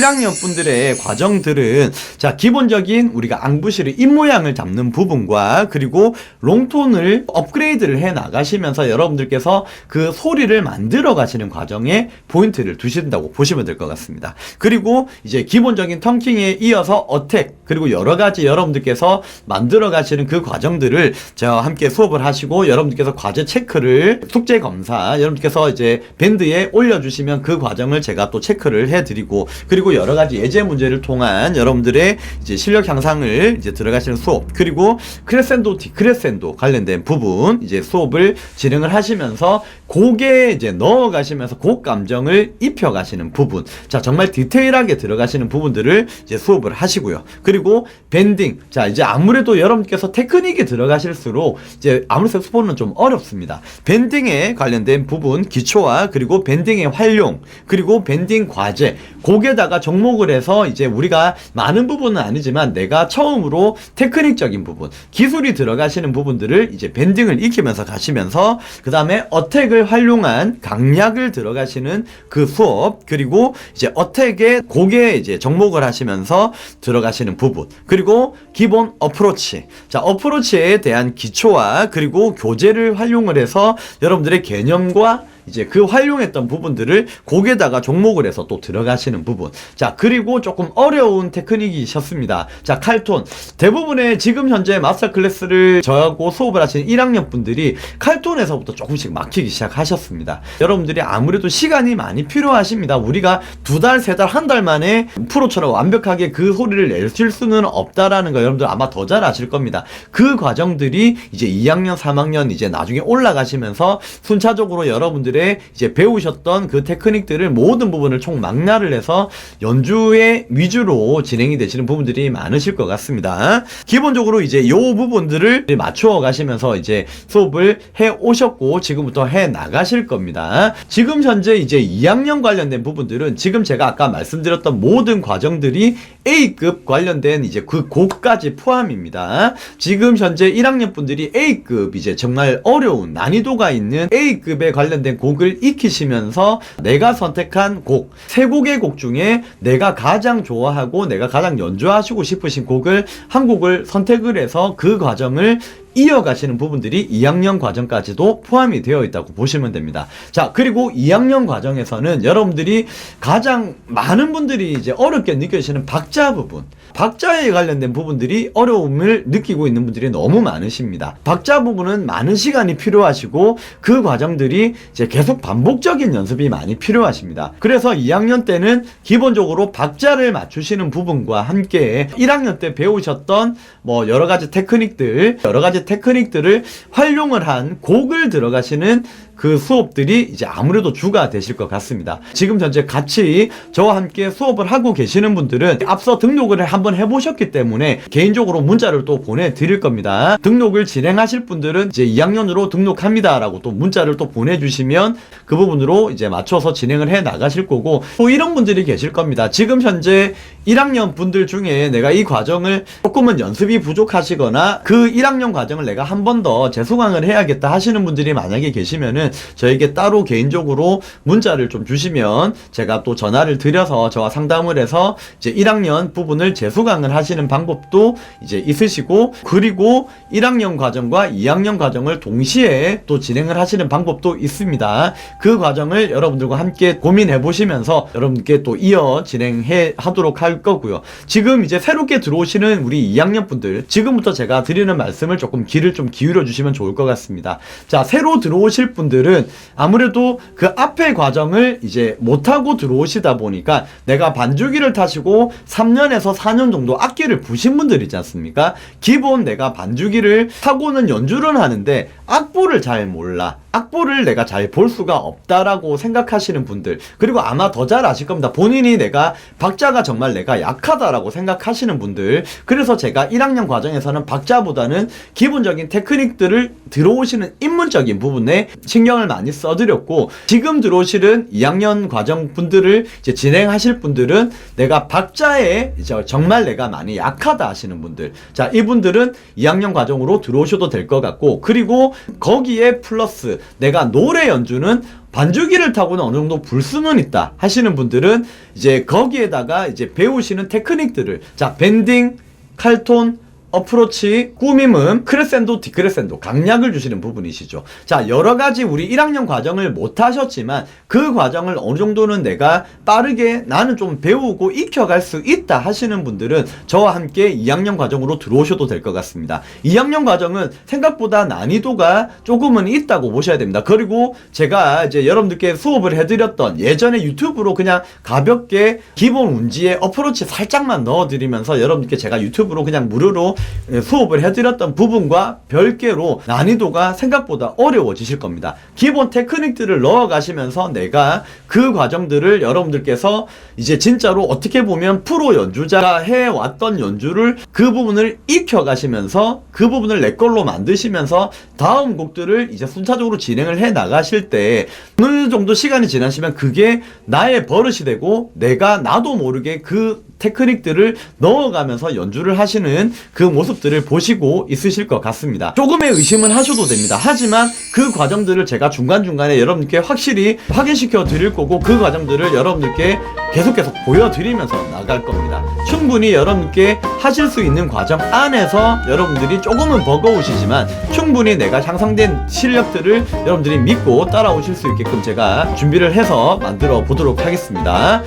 1학년 분들의 과정들은 자 기본적인 우리가 앙부실의 입모양을 잡는 부분과 그리고 롱톤을 업그레이드를 해 나가시면서 여러분들께서 그 소리를 만들어 가시는 과정에 포인트를 두신다고 보시면 될 것 같습니다. 그리고 이제 기본적인 텅킹에 이어서 어택 그리고 여러 가지 여러분들께서 만들어 가시는 그 과정들을 저와 함께 수업을 하시고 여러분들께서 과제 체크를 숙제 검사 여러분들께서 이제 밴드에 올려주시면 그 과정을 제가 또 체크를 해드리고 그리고 여러 가지 예제 문제를 통한 여러분들의 이제 실력 향상을 이제 들어가시는 수업 그리고 크레센도 디크레센도 관련된 부분 이제 수업을 진행을 하시면서 곡에 이제 넣어 가시면서 곡 감정을 입혀 가시는 부분. 자 정말 디테일하게 들어가시는 부분들을 이제 수업을 하시고요. 그리고 밴딩. 자 이제 아무래도 여러분께서 테크닉이 들어가실수록 이제 아무래도 색소폰은 좀 어렵습니다. 밴딩에 관련된 부분 기초와 그리고 밴딩의 활용 그리고 밴딩 과제 곡에다가 접목을 해서 이제 우리가 많은 부분은 아니지만 내가 처음으로 테크닉적인 부분 기술이 들어가시는 부분들을 이제 밴딩을 익히면서 가시면서 그 다음에 어택을 활용한 강약을 들어가시는 그 수업 그리고 이제 어택의 곡에 이제 접목을 하시면서 들어가시는 부분 그리고 기본 어프로치. 자 어프로치에 대한 기초와 그리고 교재를 활용을 해서 여러분들의 개념과 이제 그 활용했던 부분들을 곡에다가 종목을 해서 또 들어가시는 부분. 자, 그리고 조금 어려운 테크닉이셨습니다. 자, 칼톤. 대부분의 지금 현재 마스터 클래스를 저하고 수업을 하시는 1학년 분들이 칼톤에서부터 조금씩 막히기 시작하셨습니다. 여러분들이 아무래도 시간이 많이 필요하십니다. 우리가 두 달, 세 달, 한 달 만에 프로처럼 완벽하게 그 소리를 내실 수는 없다라는 거 여러분들 아마 더 잘 아실 겁니다. 그 과정들이 이제 2학년, 3학년 이제 나중에 올라가시면서 순차적으로 여러분들 의 이제 배우셨던 그 테크닉들을 모든 부분을 총 망라를 해서 연주의 위주로 진행이 되시는 부분들이 많으실 것 같습니다. 기본적으로 이제 요 부분들을 맞추어 가시면서 이제 수업을 해 오셨고 지금부터 해 나가실 겁니다. 지금 현재 이제 2학년 관련된 부분들은 지금 제가 아까 말씀드렸던 모든 과정들이 A급 관련된 이제 그 곡까지 포함입니다. 지금 현재 1학년 분들이 A급 이제 정말 어려운 난이도가 있는 A급에 관련된 곡을 익히시면서 내가 선택한 곡, 세 곡의 곡 중에 내가 가장 좋아하고 내가 가장 연주하시고 싶으신 곡을 한 곡을 선택을 해서 그 과정을 이어가시는 부분들이 2학년 과정까지도 포함이 되어 있다고 보시면 됩니다. 자, 그리고 2학년 과정에서는 여러분들이 가장 많은 분들이 이제 어렵게 느껴지시는 박자 부분, 박자에 관련된 부분들이 어려움을 느끼고 있는 분들이 너무 많으십니다. 박자 부분은 많은 시간이 필요하시고 그 과정들이 이제 계속 반복적인 연습이 많이 필요하십니다. 그래서 2학년 때는 기본적으로 박자를 맞추시는 부분과 함께 1학년 때 배우셨던 뭐 여러 가지 테크닉들, 여러 테크닉들을 활용을 한 곡을 들어가시는 그 수업들이 이제 아무래도 주가 되실 것 같습니다. 지금 현재 같이 저와 함께 수업을 하고 계시는 분들은 앞서 등록을 한번 해보셨기 때문에 개인적으로 문자를 또 보내드릴 겁니다. 등록을 진행하실 분들은 이제 2학년으로 등록합니다 라고 또 문자를 또 보내주시면 그 부분으로 이제 맞춰서 진행을 해 나가실 거고 또 이런 분들이 계실 겁니다. 지금 현재 1학년 분들 중에 내가 이 과정을 조금은 연습이 부족하시거나 그 1학년 과정을 내가 한 번 더 재수강을 해야겠다 하시는 분들이 만약에 계시면은 저에게 따로 개인적으로 문자를 좀 주시면 제가 또 전화를 드려서 저와 상담을 해서 이제 1학년 부분을 재수강을 하시는 방법도 이제 있으시고 그리고 1학년 과정과 2학년 과정을 동시에 또 진행을 하시는 방법도 있습니다. 그 과정을 여러분들과 함께 고민해 보시면서 여러분께 또 이어 진행해 하도록 할 거고요. 지금 이제 새롭게 들어오시는 우리 2학년 분들 지금부터 제가 드리는 말씀을 조금 귀를 좀 기울여 주시면 좋을 것 같습니다. 자, 새로 들어오실 분들 은 아무래도 그 앞의 과정을 이제 못하고 들어오시다 보니까 내가 반주기를 타시고 3년에서 4년 정도 악기를 부신 분들이지 않습니까? 기본 내가 반주기를 타고는 연주를 하는데 악보를 잘 몰라. 악보를 내가 잘 볼 수가 없다라고 생각하시는 분들 그리고 아마 더 잘 아실 겁니다. 본인이 내가 박자가 정말 내가 약하다라고 생각하시는 분들 그래서 제가 1학년 과정에서는 박자보다는 기본적인 테크닉들을 들어오시는 입문적인 부분에 신경을 많이 써드렸고 지금 들어오시는 2학년 과정 분들을 이제 진행하실 분들은 내가 박자에 이제 정말 내가 많이 약하다 하시는 분들 자 이분들은 2학년 과정으로 들어오셔도 될 것 같고 그리고 거기에 플러스 내가 노래 연주는 반주기를 타고는 어느 정도 불수는 있다 하시는 분들은 이제 거기에다가 이제 배우시는 테크닉들을 자 밴딩, 칼톤, 어프로치, 꾸밈음, 크레센도, 디크레센도 강약을 주시는 부분이시죠. 자, 여러 가지 우리 1학년 과정을 못 하셨지만 그 과정을 어느 정도는 내가 빠르게 나는 좀 배우고 익혀갈 수 있다 하시는 분들은 저와 함께 2학년 과정으로 들어오셔도 될 것 같습니다. 2학년 과정은 생각보다 난이도가 조금은 있다고 보셔야 됩니다. 그리고 제가 이제 여러분들께 수업을 해드렸던 예전에 유튜브로 그냥 가볍게 기본 운지에 어프로치 살짝만 넣어드리면서 여러분들께 제가 유튜브로 그냥 무료로 예, 수업을 해드렸던 부분과 별개로 난이도가 생각보다 어려워지실 겁니다. 기본 테크닉들을 넣어가시면서 내가 그 과정들을 여러분들께서 이제 진짜로 어떻게 보면 프로 연주자가 해왔던 연주를 그 부분을 익혀가시면서 그 부분을 내 걸로 만드시면서 다음 곡들을 이제 순차적으로 진행을 해 나가실 때 어느 정도 시간이 지나시면 그게 나의 버릇이 되고 내가 나도 모르게 그 테크닉들을 넣어가면서 연주를 하시는 그 모습들을 보시고 있으실 것 같습니다. 조금의 의심은 하셔도 됩니다. 하지만 그 과정들을 제가 중간중간에 여러분께 확실히 확인시켜 드릴 거고 그 과정들을 여러분들께 계속 계속 보여드리면서 나갈 겁니다. 충분히 여러분께 하실 수 있는 과정 안에서 여러분들이 조금은 버거우시지만 충분히 내가 향상된 실력들을 여러분들이 믿고 따라오실 수 있게끔 제가 준비를 해서 만들어 보도록 하겠습니다.